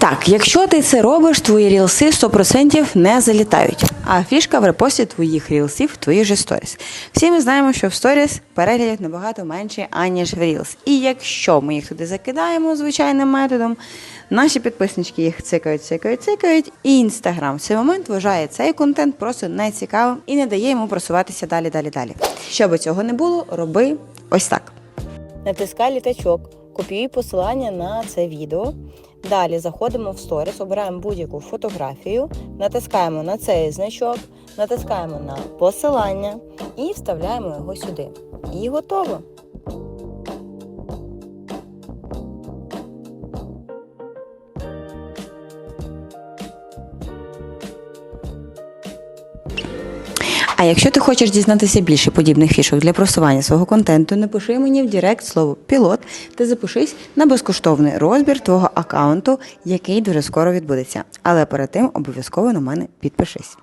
Так, якщо ти це робиш, твої рілси 100% не залітають. А фішка в репості твоїх рілсів твої же сторіс. Всі ми знаємо, що в сторіс переглядів набагато менше, аніж в рілс. І якщо ми їх туди закидаємо звичайним методом, наші підписнички їх цикають, цикають, цикають, і інстаграм в цей момент вважає цей контент просто нецікавим і не дає йому просуватися далі, далі, далі. Щоб цього не було, роби ось так. Натискай літачок, копіюй посилання на це відео. Далі заходимо в сторіс, обираємо будь-яку фотографію, натискаємо на цей значок, натискаємо на посилання і вставляємо його сюди. І готово. А якщо ти хочеш дізнатися більше подібних фішок для просування свого контенту, напиши мені в Директ слово пілот та запишись на безкоштовний розбір твого аккаунту, який дуже скоро відбудеться. Але перед тим обов'язково на мене підпишись.